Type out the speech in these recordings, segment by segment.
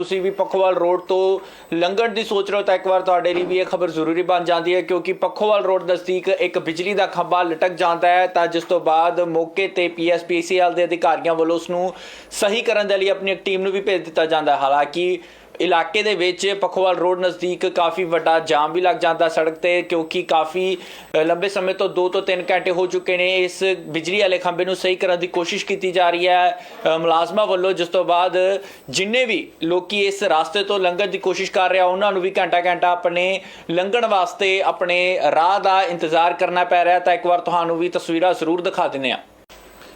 ਤੁਸੀਂ ਵੀ ਪੱਖੋਵਾਲ ਰੋਡ ਤੋਂ ਲੰਘਣ ਦੀ ਸੋਚ ਰਹੇ ਹੋ ਤਾਂ ਇੱਕ ਵਾਰ ਤੁਹਾਡੇ ਲਈ ਵੀ ਇਹ ਖਬਰ ਜ਼ਰੂਰੀ ਬਣ ਜਾਂਦੀ ਹੈ, ਕਿਉਂਕਿ ਪੱਖੋਵਾਲ ਰੋਡ ਨਜ਼ਦੀਕ ਇੱਕ ਬਿਜਲੀ ਦਾ ਖੰਭਾ ਲਟਕ ਜਾਂਦਾ ਹੈ। ਤਾਂ ਜਿਸ ਤੋਂ ਬਾਅਦ ਮੌਕੇ ਤੇ ਪੀਐਸਪੀਸੀਐਲ ਦੇ ਅਧਿਕਾਰੀਆਂ ਵੱਲੋਂ ਉਸ ਨੂੰ ਸਹੀ ਕਰਨ ਦੇ ਲਈ ਆਪਣੀ ਇੱਕ ਟੀਮ ਨੂੰ ਵੀ ਭੇਜ ਦਿੱਤਾ ਜਾਂਦਾ ਹੈ। ਹਾਲਾਂਕਿ ਇਲਾਕੇ ਦੇ ਵਿੱਚ ਪਖੋਵਾਲ ਰੋਡ ਨਜ਼ਦੀਕ ਕਾਫੀ ਵੱਡਾ ਜਾਮ ਵੀ ਲੱਗ ਜਾਂਦਾ ਸੜਕ ਤੇ, ਕਿਉਂਕਿ ਕਾਫੀ ਲੰਬੇ ਸਮੇਂ ਤੋਂ 2 ਤੋਂ 3 ਘੰਟੇ ਹੋ ਚੁੱਕੇ ਨੇ। ਇਸ ਬਿਜਲੀ ਵਾਲੇ ਖੰਭੇ ਨੂੰ ਸਹੀ ਕਰਨ ਦੀ ਕੋਸ਼ਿਸ਼ ਕੀਤੀ ਜਾ ਰਹੀ ਹੈ। ਮੁਲਾਜ਼ਮਾਂ ਵੱਲੋਂ ਜਿਸ ਤੋਂ ਬਾਅਦ ਜਿੰਨੇ ਵੀ ਲੋਕੀ ਇਸ ਰਾਸਤੇ ਤੋਂ ਲੰਘਣ ਦੀ ਕੋਸ਼ਿਸ਼ ਕਰ ਰਿਹਾ ਉਹਨਾਂ ਨੂੰ ਵੀ ਘੰਟਾ ਘੰਟਾ ਆਪਣੇ ਲੰਘਣ ਵਾਸਤੇ ਆਪਣੇ ਰਾਹ ਦਾ ਇੰਤਜ਼ਾਰ ਕਰਨਾ ਪੈ ਰਿਹਾ ਤਾਂ ਇੱਕ ਵਾਰ ਤੁਹਾਨੂੰ ਵੀ ਤਸਵੀਰਾਂ ਜ਼ਰੂਰ ਦਿਖਾ ਦਿੰਦੇ ਹਾਂ।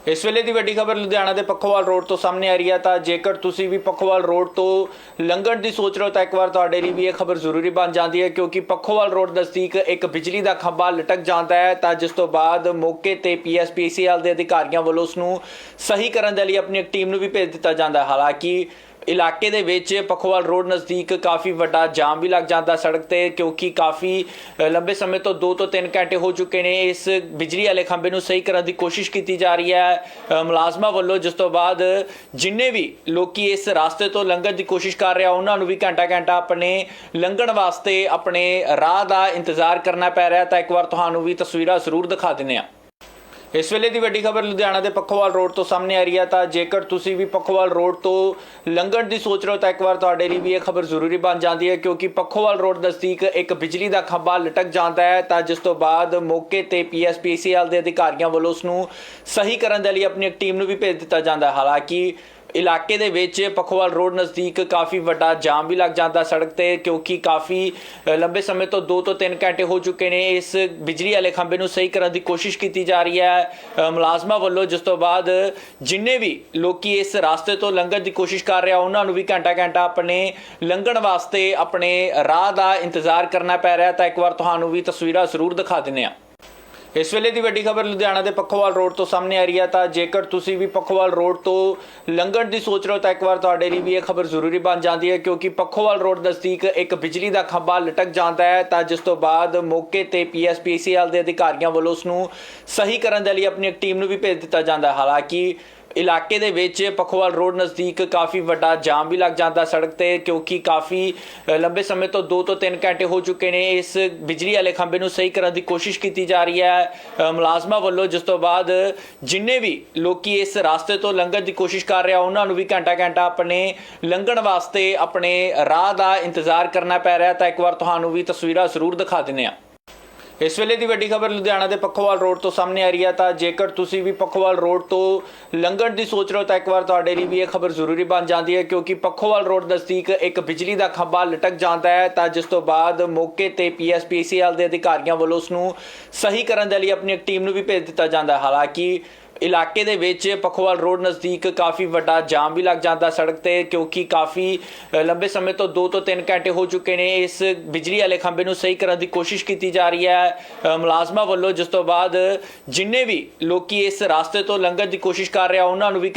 ਇਸ ਵੇਲੇ ਦੀ ਵੱਡੀ ਖਬਰ ਲੁਧਿਆਣਾ ਦੇ ਪੱਖੋਵਾਲ ਰੋਡ ਤੋਂ ਸਾਹਮਣੇ ਆ ਰਹੀ ਹੈ ਤਾਂ ਜੇਕਰ ਤੁਸੀਂ ਵੀ ਪੱਖੋਵਾਲ ਰੋਡ ਤੋਂ ਲੰਘਣ ਦੀ ਸੋਚ ਰਹੇ ਹੋ, ਤਾਂ ਇੱਕ ਵਾਰ ਤੁਹਾਡੇ ਲਈ ਵੀ ਇਹ ਖਬਰ ਜ਼ਰੂਰੀ ਬਣ ਜਾਂਦੀ ਹੈ, ਕਿਉਂਕਿ ਪੱਖੋਵਾਲ ਰੋਡ ਨਜ਼ਦੀਕ ਇੱਕ ਬਿਜਲੀ ਦਾ ਖੰਭਾ ਲਟਕ ਜਾਂਦਾ ਹੈ, ਤਾਂ ਜਿਸ ਤੋਂ ਬਾਅਦ ਮੌਕੇ ਤੇ ਪੀਐਸਪੀਸੀਐਲ ਦੇ ਅਧਿਕਾਰੀਆਂ ਵੱਲੋਂ ਉਸ ਨੂੰ ਸਹੀ ਕਰਨ ਦੇ ਲਈ ਆਪਣੀ ਇੱਕ ਟੀਮ ਨੂੰ ਵੀ ਭੇਜ ਦਿੱਤਾ ਜਾਂਦਾ ਹੈ। ਹਾਲਾਂਕਿ ਇਲਾਕੇ ਦੇ ਵਿੱਚ ਪਖਵਾਲ ਰੋਡ ਨਜ਼ਦੀਕ ਕਾਫੀ ਵੱਡਾ ਜਾਮ ਵੀ ਲੱਗ ਜਾਂਦਾ ਸੜਕ ਤੇ, ਕਿਉਂਕਿ ਕਾਫੀ ਲੰਬੇ ਸਮੇਂ ਤੋਂ 2 ਤੋਂ 3 ਘੰਟੇ ਹੋ ਚੁੱਕੇ ਨੇ। ਇਸ ਬਿਜਲੀ ਵਾਲੇ ਖੰਭੇ ਨੂੰ ਸਹੀ ਕਰਨ ਦੀ ਕੋਸ਼ਿਸ਼ ਕੀਤੀ ਜਾ ਰਹੀ ਹੈ। ਮੁਲਾਜ਼ਮਾਂ ਵੱਲੋਂ ਜਿਸ ਤੋਂ ਬਾਅਦ ਜਿੰਨੇ ਵੀ ਲੋਕੀ ਇਸ ਰਾਸਤੇ ਤੋਂ ਲੰਘਣ ਦੀ ਕੋਸ਼ਿਸ਼ ਕਰ ਰਿਹਾ ਉਹਨਾਂ ਨੂੰ ਵੀ ਘੰਟਾ ਘੰਟਾ ਆਪਣੇ ਲੰਘਣ ਵਾਸਤੇ ਆਪਣੇ ਰਾਹ ਦਾ ਇੰਤਜ਼ਾਰ ਕਰਨਾ ਪੈ ਰਿਹਾ ਤਾਂ ਇੱਕ ਵਾਰ ਤੁਹਾਨੂੰ ਵੀ ਤਸਵੀਰਾਂ ਜ਼ਰੂਰ ਦਿਖਾ ਦਿੰਦੇ ਹਾਂ। ਇਸ ਵੇਲੇ ਦੀ ਵੱਡੀ ਖਬਰ ਲੁਧਿਆਣਾ ਦੇ ਪੱਖੋਵਾਲ ਰੋਡ ਤੋਂ ਸਾਹਮਣੇ ਆ ਰਹੀ ਹੈ ਤਾਂ ਜੇਕਰ ਤੁਸੀਂ ਵੀ ਪੱਖੋਵਾਲ ਰੋਡ ਤੋਂ ਲੰਘਣ ਦੀ ਸੋਚ ਰਹੇ ਹੋ, ਤਾਂ ਇੱਕ ਵਾਰ ਤੁਹਾਡੇ ਲਈ ਵੀ ਇਹ ਖਬਰ ਜ਼ਰੂਰੀ ਬਣ ਜਾਂਦੀ ਹੈ, ਕਿਉਂਕਿ ਪੱਖੋਵਾਲ ਰੋਡ ਨਜ਼ਦੀਕ ਇੱਕ ਬਿਜਲੀ ਦਾ ਖੰਭਾ ਲਟਕ ਜਾਂਦਾ ਹੈ, ਤਾਂ ਜਿਸ ਤੋਂ ਬਾਅਦ ਮੌਕੇ ਤੇ ਪੀਐਸਪੀਸੀਐਲ ਦੇ ਅਧਿਕਾਰੀਆਂ ਵੱਲੋਂ ਉਸ ਨੂੰ ਸਹੀ ਕਰਨ ਦੇ ਲਈ ਆਪਣੀ ਟੀਮ ਨੂੰ ਵੀ ਭੇਜ ਦਿੱਤਾ ਜਾਂਦਾ ਹੈ। ਹਾਲਾਂਕਿ ਇਲਾਕੇ ਦੇ ਵਿੱਚ ਪਖਵਾਲ ਰੋਡ ਨਜ਼ਦੀਕ ਕਾਫੀ ਵੱਡਾ ਜਾਮ ਵੀ ਲੱਗ ਜਾਂਦਾ ਸੜਕ ਤੇ, ਕਿਉਂਕਿ ਕਾਫੀ ਲੰਬੇ ਸਮੇਂ ਤੋਂ 2 ਤੋਂ 3 ਘੰਟੇ ਹੋ ਚੁੱਕੇ ਨੇ। ਇਸ ਬਿਜਲੀ ਵਾਲੇ ਖੰਭੇ ਨੂੰ ਸਹੀ ਕਰਨ ਦੀ ਕੋਸ਼ਿਸ਼ ਕੀਤੀ ਜਾ ਰਹੀ ਹੈ। ਮੁਲਾਜ਼ਮਾਂ ਵੱਲੋਂ ਜਿਸ ਤੋਂ ਬਾਅਦ ਜਿੰਨੇ ਵੀ ਲੋਕੀ ਇਸ ਰਾਸਤੇ ਤੋਂ ਲੰਘਣ ਦੀ ਕੋਸ਼ਿਸ਼ ਕਰ ਰਿਹਾ ਉਹਨਾਂ ਨੂੰ ਵੀ ਘੰਟਾ ਘੰਟਾ ਆਪਣੇ ਲੰਘਣ ਵਾਸਤੇ ਆਪਣੇ ਰਾਹ ਦਾ ਇੰਤਜ਼ਾਰ ਕਰਨਾ ਪੈ ਰਿਹਾ ਤਾਂ ਇੱਕ ਵਾਰ ਤੁਹਾਨੂੰ ਵੀ ਤਸਵੀਰਾਂ ਜ਼ਰੂਰ ਦਿਖਾ ਦਿੰਦੇ ਹਾਂ। ਇਸ ਵੇਲੇ ਦੀ ਵੱਡੀ ਖਬਰ ਲੁਧਿਆਣਾ ਦੇ ਪੱਖੋਵਾਲ ਰੋਡ ਤੋਂ ਸਾਹਮਣੇ ਆ ਰਹੀ ਹੈ ਤਾਂ ਜੇਕਰ ਤੁਸੀਂ ਵੀ ਪੱਖੋਵਾਲ ਰੋਡ ਤੋਂ ਲੰਘਣ ਦੀ ਸੋਚ ਰਹੇ ਹੋ, ਤਾਂ ਇੱਕ ਵਾਰ ਤੁਹਾਡੇ ਲਈ ਵੀ ਇਹ ਖਬਰ ਜ਼ਰੂਰੀ ਬਣ ਜਾਂਦੀ ਹੈ, ਕਿਉਂਕਿ ਪੱਖੋਵਾਲ ਰੋਡ ਨਜ਼ਦੀਕ ਇੱਕ ਬਿਜਲੀ ਦਾ ਖੰਭਾ ਲਟਕ ਜਾਂਦਾ ਹੈ, ਤਾਂ ਜਿਸ ਤੋਂ ਬਾਅਦ ਮੌਕੇ ਤੇ ਪੀਐਸਪੀਸੀਐਲ ਦੇ ਅਧਿਕਾਰੀਆਂ ਵੱਲੋਂ ਉਸ ਨੂੰ ਸਹੀ ਕਰਨ ਦੇ ਲਈ ਆਪਣੀ ਇੱਕ ਟੀਮ ਨੂੰ ਵੀ ਭੇਜ ਦਿੱਤਾ ਜਾਂਦਾ ਹੈ। ਹਾਲਾਂਕਿ ਇਲਾਕੇ ਦੇ ਵਿੱਚ ਪਖਵਾਲ ਰੋਡ ਨਜ਼ਦੀਕ ਕਾਫੀ ਵੱਡਾ ਜਾਮ ਵੀ ਲੱਗ ਜਾਂਦਾ ਸੜਕ ਤੇ, ਕਿਉਂਕਿ ਕਾਫੀ ਲੰਬੇ ਸਮੇਂ ਤੋਂ 2 ਤੋਂ 3 ਘੰਟੇ ਹੋ ਚੁੱਕੇ ਨੇ। ਇਸ ਬਿਜਲੀ ਵਾਲੇ ਖੰਭੇ ਨੂੰ ਸਹੀ ਕਰਨ ਦੀ ਕੋਸ਼ਿਸ਼ ਕੀਤੀ ਜਾ ਰਹੀ ਹੈ। ਮੁਲਾਜ਼ਮਾਂ ਵੱਲੋਂ ਜਿਸ ਤੋਂ ਬਾਅਦ ਜਿੰਨੇ ਵੀ ਲੋਕੀ ਇਸ ਰਾਸਤੇ ਤੋਂ ਲੰਘਣ ਦੀ ਕੋਸ਼ਿਸ਼ ਕਰ ਰਿਹਾ ਉਹਨਾਂ ਨੂੰ ਵੀ ਘੰਟਾ ਘੰਟਾ ਆਪਣੇ ਲੰਘਣ ਵਾਸਤੇ ਆਪਣੇ ਰਾਹ ਦਾ ਇੰਤਜ਼ਾਰ ਕਰਨਾ ਪੈ ਰਿਹਾ ਤਾਂ ਇੱਕ ਵਾਰ ਤੁਹਾਨੂੰ ਵੀ ਤਸਵੀਰਾਂ ਜ਼ਰੂਰ ਦਿਖਾ ਦਿੰਦੇ ਹਾਂ। ਇਸ ਵੇਲੇ ਦੀ ਵੱਡੀ ਖਬਰ ਲੁਧਿਆਣਾ ਦੇ ਪੱਖੋਵਾਲ ਰੋਡ ਤੋਂ ਸਾਹਮਣੇ ਆ ਰਹੀ ਹੈ ਤਾਂ ਜੇਕਰ ਤੁਸੀਂ ਵੀ ਪੱਖੋਵਾਲ ਰੋਡ ਤੋਂ ਲੰਘਣ ਦੀ ਸੋਚ ਰਹੇ ਹੋ ਤਾਂ ਇੱਕ ਵਾਰ ਤੁਹਾਡੇ ਲਈ ਵੀ ਇਹ ਖਬਰ ਜ਼ਰੂਰੀ ਬਣ ਜਾਂਦੀ ਹੈ, ਕਿਉਂਕਿ ਪੱਖੋਵਾਲ ਰੋਡ ਨਜ਼ਦੀਕ ਇੱਕ ਬਿਜਲੀ ਦਾ ਖੰਭਾ ਲਟਕ ਜਾਂਦਾ ਹੈ, ਤਾਂ ਜਿਸ ਤੋਂ ਬਾਅਦ ਮੌਕੇ ਤੇ ਪੀਐਸਪੀਸੀਐਲ ਦੇ ਅਧਿਕਾਰੀਆਂ ਵੱਲੋਂ ਉਸ ਨੂੰ ਸਹੀ ਕਰਨ ਦੇ ਲਈ ਆਪਣੀ ਟੀਮ ਨੂੰ ਵੀ ਭੇਜ ਦਿੱਤਾ ਜਾਂਦਾ ਹਾਲਾਂਕਿ ਇਲਾਕੇ ਦੇ ਵਿੱਚ ਪਖਵਾਲ ਰੋਡ ਨਜ਼ਦੀਕ ਕਾਫੀ ਵੱਡਾ ਜਾਮ ਵੀ ਲੱਗ ਜਾਂਦਾ ਸੜਕ ਤੇ, ਕਿਉਂਕਿ ਕਾਫੀ ਲੰਬੇ ਸਮੇਂ ਤੋਂ 2 ਤੋਂ 3 ਘੰਟੇ ਹੋ ਚੁੱਕੇ ਨੇ। ਇਸ ਬਿਜਲੀ ਵਾਲੇ ਖੰਭੇ ਨੂੰ ਸਹੀ ਕਰਨ ਦੀ ਕੋਸ਼ਿਸ਼ ਕੀਤੀ ਜਾ ਰਹੀ ਹੈ। ਮੁਲਾਜ਼ਮਾਂ ਵੱਲੋਂ ਜਿਸ ਤੋਂ ਬਾਅਦ ਜਿੰਨੇ ਵੀ ਲੋਕੀ ਇਸ ਰਾਸਤੇ ਤੋਂ ਲੰਘਣ ਦੀ ਕੋਸ਼ਿਸ਼ ਕਰ ਰਿਹਾ ਉਹਨਾਂ ਨੂੰ ਵੀ